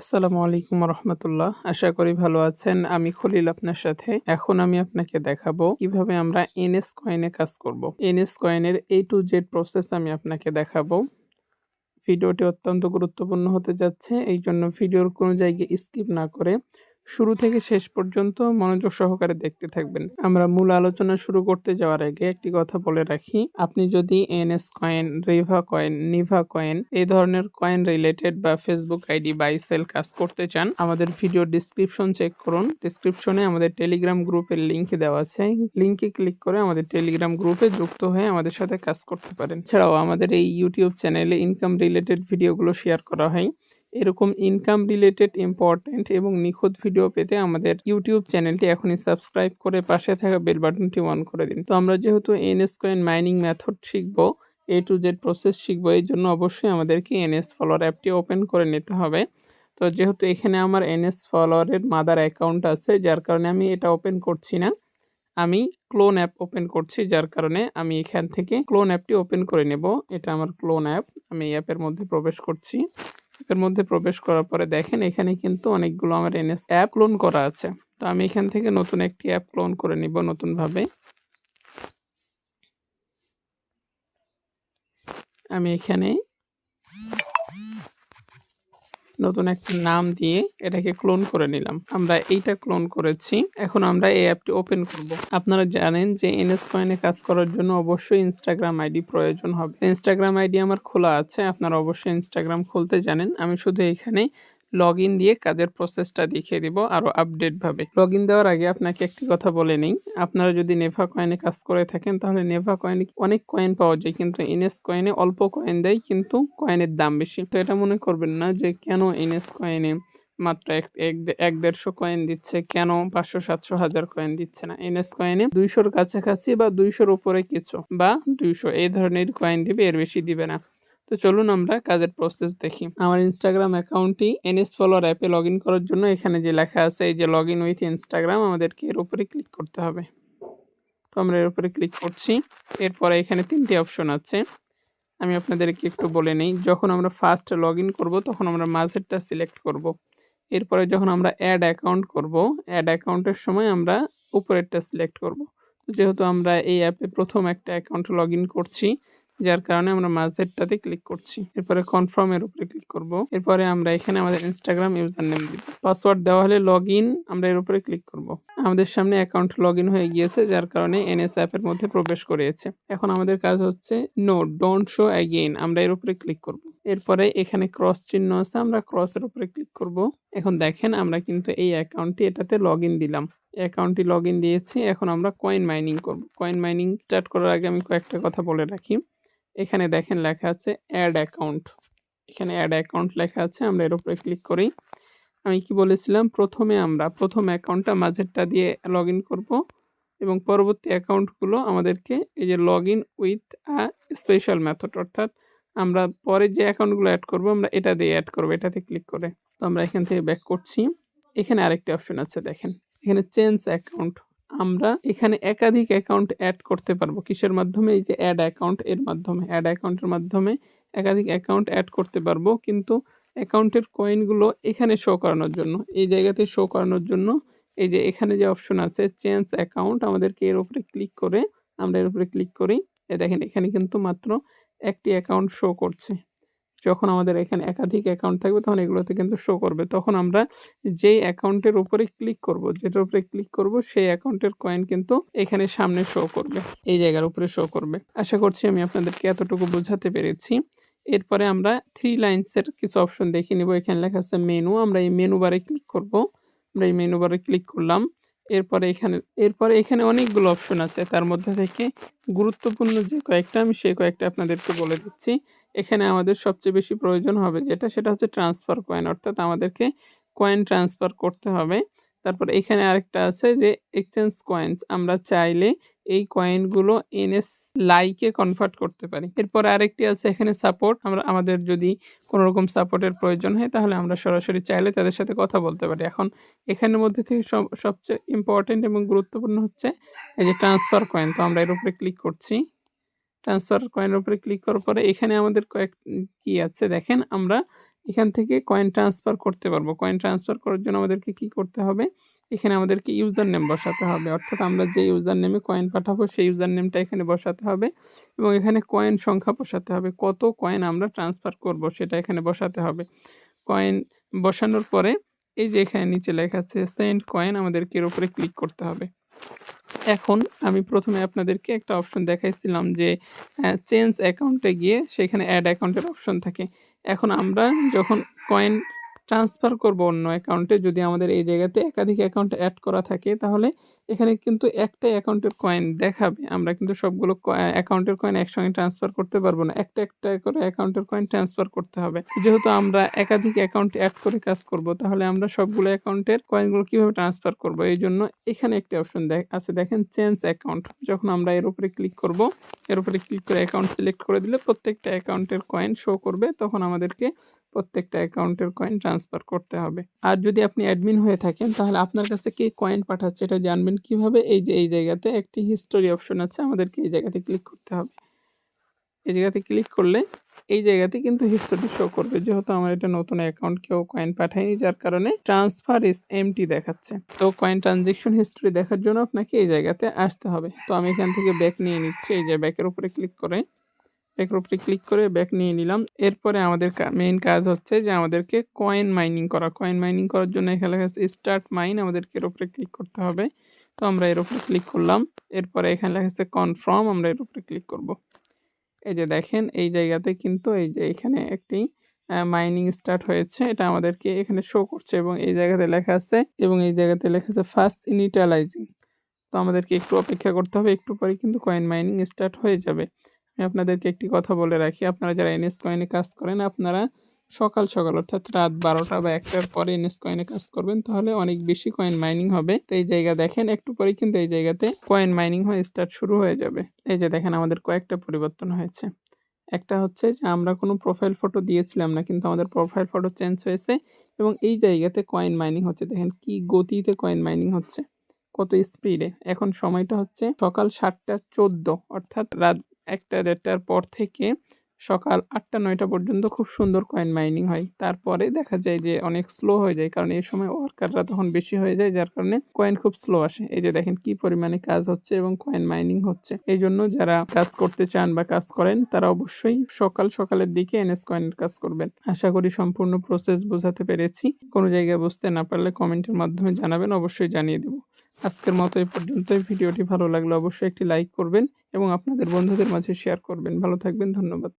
আসসালামু আলাইকুম রহমতুল্লাহ আশা করি ভালো আছেন। আমি খলিল আপনার সাথে। এখন আমি আপনাকে দেখাবো কীভাবে আমরা এনএস কয়েনে কাজ করব। এনএস কয়েনের এ টু জেড প্রসেস আমি আপনাকে দেখাবো। ভিডিওটি অত্যন্ত গুরুত্বপূর্ণ হতে যাচ্ছে। এই জন্য ভিডিওর কোনো জায়গায় স্কিপ না করে শুরু থেকে শেষ পর্যন্ত মনোযোগ সহকারে দেখতে থাকবেন। আমরা মূল আলোচনা শুরু করতে যাওয়ার আগে একটি কথা বলে রাখি। আপনি যদি এনএস কয়েন, রিভা কয়েন, নিভা কয়েন, এই ধরনের কয়েন রিলেটেড বা ফেসবুক আইডি বাই সেল কাজ করতে চান, আমাদের ভিডিও ডিসক্রিপশন চেক করুন। ডিসক্রিপশনে আমাদের টেলিগ্রাম গ্রুপের লিঙ্ক দেওয়া আছে। লিঙ্কে ক্লিক করে আমাদের টেলিগ্রাম গ্রুপে যুক্ত হয়ে আমাদের সাথে কাজ করতে পারেন। এছাড়াও আমাদের এই ইউটিউব চ্যানেলে ইনকাম রিলেটেড ভিডিওগুলো শেয়ার করা হয়। এরকম ইনকাম রিলেটেড ইম্পর্ট্যান্ট এবং নিখুঁত ভিডিও পেতে আমাদের ইউটিউব চ্যানেলটি এখনই সাবস্ক্রাইব করে পাশে থাকা বেল বাটনটি অন করে দিন। তো আমরা যেহেতু এনএস কয়েন মাইনিং মেথড শিখব এ টু জেড প্রসেস শিখব, এই জন্য অবশ্যই আমাদেরকে এনএস ফলোয়ার অ্যাপটি ওপেন করে নিতে হবে। তো যেহেতু এখানে আমার এনএস ফলোয়ারের মাদার অ্যাকাউন্ট আছে, যার কারণে আমি এটা ওপেন করছি না। আমি ক্লোন অ্যাপ ওপেন করছি, যার কারণে আমি এখান থেকে ক্লোন অ্যাপটি ওপেন করে নেব। এটা আমার ক্লোন অ্যাপ আমি এই অ্যাপের মধ্যে প্রবেশ করছি। এর মধ্যে প্রবেশ করার পরে দেখেন এখানে কিন্তু অনেকগুলো আমার এনএস অ্যাপ ক্লোন করা আছে। তো আমি এখান থেকে নতুন একটি অ্যাপ ক্লোন করে নিব নতুনভাবে। আমি এখানে নতুন একটা নাম দিয়ে এটাকে ক্লোন করে নিলাম। আমরা এইটা ক্লোন করেছি। এখন আমরা এই অ্যাপটি ওপেন করব। আপনারা জানেন যে এনএস কয়েনে কাজ করার জন্য অবশ্যই ইনস্টাগ্রাম আইডি প্রয়োজন হবে। ইনস্টাগ্রাম আইডি আমার খোলা আছে। আপনারা অবশ্যই ইনস্টাগ্রাম খুলতে জানেন। আমি শুধু এখানে লগ ইন দিয়ে কাজের প্রসেসটা দেখিয়ে দিব আরও আপডেটভাবে লগ ইন দেওয়ার আগে আপনাকে একটি কথা বলে নিই। আপনারা যদি নেভা কয়েনে কাজ করে থাকেন, তাহলে নেভা কয়েনে অনেক কয়েন পাওয়া যায়, কিন্তু এনএস কয়েনে অল্প কয়েন দেয়, কিন্তু কয়েনের দাম বেশি। তো এটা মনে করবেন না যে কেন এনএস কয়েনে মাত্র এক এক দেড়শো কয়েন দিচ্ছে, কেন পাঁচশো, সাতশো, হাজার কয়েন দিচ্ছে না? এনএস কয়েনে দুইশোর কাছাকাছি বা দুইশোর উপরে কিছু বা দুইশো, এই ধরনের কয়েন দিবে, এর বেশি দিবে না। তো চলুন আমরা কাজের প্রসেস দেখি। আমার ইনস্টাগ্রাম অ্যাকাউন্টটি এনএস ফলোয়ার অ্যাপে লগ ইন করার জন্য এখানে যে লেখা আছে, এই যে লগ ইন উইথ ইনস্টাগ্রাম আমাদেরকে এর উপরে ক্লিক করতে হবে। তো আমরা এর উপরে ক্লিক করছি। এরপরে এখানে তিনটি অপশন আছে। আমি আপনাদেরকে একটু বলে নিই। যখন আমরা ফার্স্ট লগ ইন করব, তখন আমরা মাঝেরটা সিলেক্ট করব। এরপরে যখন আমরা অ্যাড অ্যাকাউন্ট করব অ্যাড অ্যাকাউন্টের সময় আমরা উপরেরটা সিলেক্ট করব। যেহেতু আমরা এই অ্যাপে প্রথম একটা অ্যাকাউন্ট লগ ইন করছি যার কারণে আমরা মাঝেরটাতে ক্লিক করছি। এরপরে কনফার্ম এর উপরে ক্লিক করব। এরপরে আমরা এখানে আমাদের ইনস্টাগ্রাম ইউজার নেম দিব। পাসওয়ার্ড দেওয়া হলে লগ ইন আমরা এর উপরে ক্লিক করব। আমাদের সামনে অ্যাকাউন্ট লগ ইন হয়ে গিয়েছে, যার কারণে এনএস অ্যাপের মধ্যে প্রবেশ করিয়েছে এখন আমাদের কাজ হচ্ছে নো ডোন্ট শো অ্যাগেইন আমরা এর উপরে ক্লিক করব। এরপরে এখানে ক্রস চিহ্ন আছে, আমরা ক্রসের উপরে ক্লিক করব। এখন দেখেন আমরা কিন্তু এই অ্যাকাউন্টটি এটাতে লগ ইন দিলাম অ্যাকাউন্টটি লগ ইন দিয়েছি, এখন আমরা কয়েন মাইনিং করব। কয়েন মাইনিং স্টার্ট করার আগে আমি কয়েকটা কথা বলে রাখি। এখানে দেখেন লেখা আছে অ্যাড অ্যাকাউন্ট এখানে অ্যাড অ্যাকাউন্ট লেখা আছে, আমরা এর উপরে ক্লিক করি। আমি কি বলেছিলাম? প্রথমে আমরা, প্রথম অ্যাকাউন্টটা মাঝেরটা দিয়ে লগ ইন করব এবং পরবর্তী অ্যাকাউন্টগুলো আমাদেরকে এই যে log in with a special method অর্থাৎ আমরা পরে যে অ্যাকাউন্টগুলো অ্যাড করব, আমরা এটা দিয়ে অ্যাড করব, এটাতে ক্লিক করে। তো আমরা এখান থেকে ব্যাক করছি। এখানে আরেকটি অপশন আছে, দেখেন। এখানে চেঞ্জ অ্যাকাউন্ট আমরা এখানে একাধিক অ্যাকাউন্ট অ্যাড করতে পারব। কিসের মাধ্যমে? এই যে অ্যাড অ্যাকাউন্ট এর মাধ্যমে। অ্যাড অ্যাকাউন্টের মাধ্যমে একাধিক অ্যাকাউন্ট অ্যাড করতে পারব। কিন্তু অ্যাকাউন্টের কয়েনগুলো এখানে শো করানোর জন্য, এই জায়গাতে শো করানোর জন্য এই যে এখানে যে অপশন আছে চেঞ্জ অ্যাকাউন্ট আমাদেরকে এর উপরে ক্লিক করে, আমরা এর উপরে ক্লিক করি। এ দেখেন, এখানে কিন্তু মাত্র একটি অ্যাকাউন্ট শো করছে। যখন আমাদের এখানে একাধিক অ্যাকাউন্ট থাকবে, তখন এগুলোতে কিন্তু শো করবে। তখন আমরা যেই অ্যাকাউন্টের উপরে ক্লিক করব, যেটার উপরে ক্লিক করব, সেই অ্যাকাউন্টের কয়েন কিন্তু এখানে সামনে শো করবে, এই জায়গার উপরে শো করবে। আশা করছি আমি আপনাদেরকে এতটুকু বোঝাতে পেরেছি। এরপরে আমরা থ্রি লাইন্সের কিছু অপশন দেখে নিব। এখানে লেখা আছে মেনু আমরা এই মেনু বারে ক্লিক করব। আমরা এই মেনু বারে ক্লিক করলাম। এরপরে এখানে এরপরে এখানে অনেকগুলো অপশন আছে। তার মধ্যে থেকে গুরুত্বপূর্ণ যে কয়েকটা, আমি সেই কয়েকটা আপনাদেরকে বলে দিচ্ছি। এখানে আমাদের সবচেয়ে বেশি প্রয়োজন হবে যেটা, সেটা হচ্ছে ট্রান্সফার কয়েন অর্থাৎ আমাদেরকে কয়েন ট্রান্সফার করতে হবে। তারপর এখানে আরেকটা আছে যে এক্সচেঞ্জ কয়েন্স আমরা চাইলে এই কয়েনগুলো এনএস লাইকে কনভার্ট করতে পারি। এরপর আরেকটি আছে এখানে সাপোর্ট আমরা, আমাদের যদি কোনো রকম সাপোর্টের প্রয়োজন হয়, তাহলে আমরা সরাসরি চাইলে তাদের সাথে কথা বলতে পারি। এখন এখানের মধ্যে থেকে সব, সবচেয়ে ইম্পর্টেন্ট এবং গুরুত্বপূর্ণ হচ্ছে এই যে ট্রান্সফার কয়েন তো আমরা এর উপরে ক্লিক করছি। ট্রান্সফার কয়েনের উপরে ক্লিক করার পরে এখানে আমাদের কয়েক, কি আছে দেখেন, আমরা এখান থেকে কয়েন ট্রান্সফার করতে পারব। কয়েন ট্রান্সফার করার জন্য আমাদেরকে কি করতে হবে? এখানে আমাদেরকে ইউজার নেম বসাতে হবে। অর্থাৎ আমরা যে ইউজার নেমে কয়েন পাঠাবো, সেই ইউজার নেমটা এখানে বসাতে হবে এবং এখানে কয়েন সংখ্যা বসাতে হবে। কত কয়েন আমরা ট্রান্সফার করব সেটা এখানে বসাতে হবে। কয়েন বসানোর পরে এই যে এখানে নিচে লেখা আছে, সেন্ড কয়েন আমাদেরকে এর উপরে ক্লিক করতে হবে। এখন আমি প্রথমে আপনাদেরকে একটা অপশন দেখাইছিলাম যে চেঞ্জ অ্যাকাউন্টে গিয়ে সেখানে অ্যাড অ্যাকাউন্টের অপশন থাকে। এখন আমরা যখন কয়েন ট্রান্সফার করব অন্য অ্যাকাউন্টে যদি আমাদের এই জায়গাতে একাধিক অ্যাকাউন্ট অ্যাড করা থাকে, তাহলে এখানে কিন্তু একটা অ্যাকাউন্টের কয়েন দেখাবে। আমরা কিন্তু সবগুলো অ্যাকাউন্টের কয়েন একসঙ্গে ট্রান্সফার করতে পারব না। একটা একটা করে অ্যাকাউন্টের কয়েন ট্রান্সফার করতে হবে। যেহেতু আমরা একাধিক অ্যাকাউন্ট অ্যাড করে কাজ করব, তাহলে আমরা সবগুলো অ্যাকাউন্টের কয়েনগুলো কীভাবে ট্রান্সফার করব? এই জন্য এখানে একটি অপশন আছে। দেখেন চেঞ্জ অ্যাকাউন্ট যখন আমরা এর উপরে ক্লিক করব, এর উপরে ক্লিক করে অ্যাকাউন্ট সিলেক্ট করে দিলে প্রত্যেকটা অ্যাকাউন্টের কয়েন শো করবে। তখন আমাদেরকে প্রত্যেকটা অ্যাকাউন্টের কয়েন ট্রান্সফার করতে হবে। আর যদি আপনি অ্যাডমিন হয়ে থাকেন, তাহলে আপনার কাছে কে কয়েন পাঠাচ্ছে এটা জানবেন কীভাবে? এই যে, এই জায়গাতে একটি হিস্টোরি অপশন আছে, আমাদেরকে এই জায়গাতে ক্লিক করতে হবে। এই জায়গাতে ক্লিক করলে এই জায়গাতে কিন্তু হিস্টোরি শো করবে, যেহেতু আমার এটা নতুন অ্যাকাউন্ট কেউ কয়েন পাঠায়নি, যার কারণে ট্রান্সফার ইস এমটি দেখাচ্ছে। তো কয়েন ট্রানজেকশন হিস্টোরি দেখার জন্য আপনাকে এই জায়গাতে আসতে হবে। তো আমি এখান থেকে ব্যাক নিয়ে নিচ্ছি, এই যে ব্যাকের উপরে ক্লিক করে ব্যাকের উপরে ক্লিক করে ব্যাক নিয়ে নিলাম। এরপরে আমাদের মেইন কাজ হচ্ছে যে আমাদেরকে কয়েন মাইনিং করা। কয়েন মাইনিং করার জন্য এখানে লেখা আছে স্টার্ট মাইন আমাদেরকে এর উপরে ক্লিক করতে হবে। তো আমরা এর উপরে ক্লিক করলাম। এরপরে এখানে লেখা আছে কনফার্ম আমরা এর উপরে ক্লিক করব। এই যে দেখেন, এই জায়গাতে কিন্তু এই যে এখানে একটি মাইনিং স্টার্ট হয়েছে। এটা আমাদেরকে এখানে শো করছে এবং এই জায়গাতে লেখা আছে এবং এই জায়গাতে লেখা আছে ফার্স্ট ইনিটালাইজিং তো আমাদেরকে একটু অপেক্ষা করতে হবে। একটু পরে কিন্তু কয়েন মাইনিং স্টার্ট হয়ে যাবে। আপনাদেরকে একটি কথা বলে রাখি। আপনারা যারা এনএস কয়েনে কাজ করেন, আপনারা সকাল সকাল অর্থাৎ রাত বারোটা বা একটার পরে এনএস কয়েনে কাজ করবেন, তাহলে অনেক বেশি কয়েন মাইনিং হবে। তো এই জায়গা দেখেন, একটু পরে কিন্তু এই জায়গাতে কয়েন মাইনিং হয়ে স্টার্ট শুরু হয়ে যাবে। এই যে দেখেন, আমাদের কয়েকটা পরিবর্তন হয়েছে। একটা হচ্ছে যে আমরা কোনো প্রোফাইল ফটো দিয়েছিলাম না, কিন্তু আমাদের প্রোফাইল ফটো চেঞ্জ হয়েছে এবং এই জায়গাতে কয়েন মাইনিং হচ্ছে। দেখেন, কি গতিতে কয়েন মাইনিং হচ্ছে, কত স্পিডে এখন সময়টা হচ্ছে সকাল সাতটা চোদ্দ, অর্থাৎ রাত একটা দেড়টার পর থেকে সকাল আটটা, নয়টা পর্যন্ত খুব সুন্দর কয়েন মাইনিং হয়। তারপরে দেখা যায় যে অনেক স্লো হয়ে যায়, কারণ এই সময় ওয়ার্কাররা তখন বেশি হয়ে যায়, যার কারণে কয়েন খুব স্লো আসে। এই যে দেখেন কি পরিমাণে কাজ হচ্ছে এবং কয়েন মাইনিং হচ্ছে। এই জন্য যারা কাজ করতে চান বা কাজ করেন, তারা অবশ্যই সকাল সকালের দিকে এনএস কয়েনের কাজ করবেন। আশা করি সম্পূর্ণ প্রসেস বোঝাতে পেরেছি। কোনো জায়গায় বুঝতে না পারলে কমেন্টের মাধ্যমে জানাবেন, অবশ্যই জানিয়ে দেবো। আজকের মতো এই পর্যন্তই। ভিডিওটি ভালো লাগলে অবশ্যই একটি লাইক করবেন এবং আপনাদের বন্ধুদের মাঝে শেয়ার করবেন। ভালো থাকবেন, ধন্যবাদ।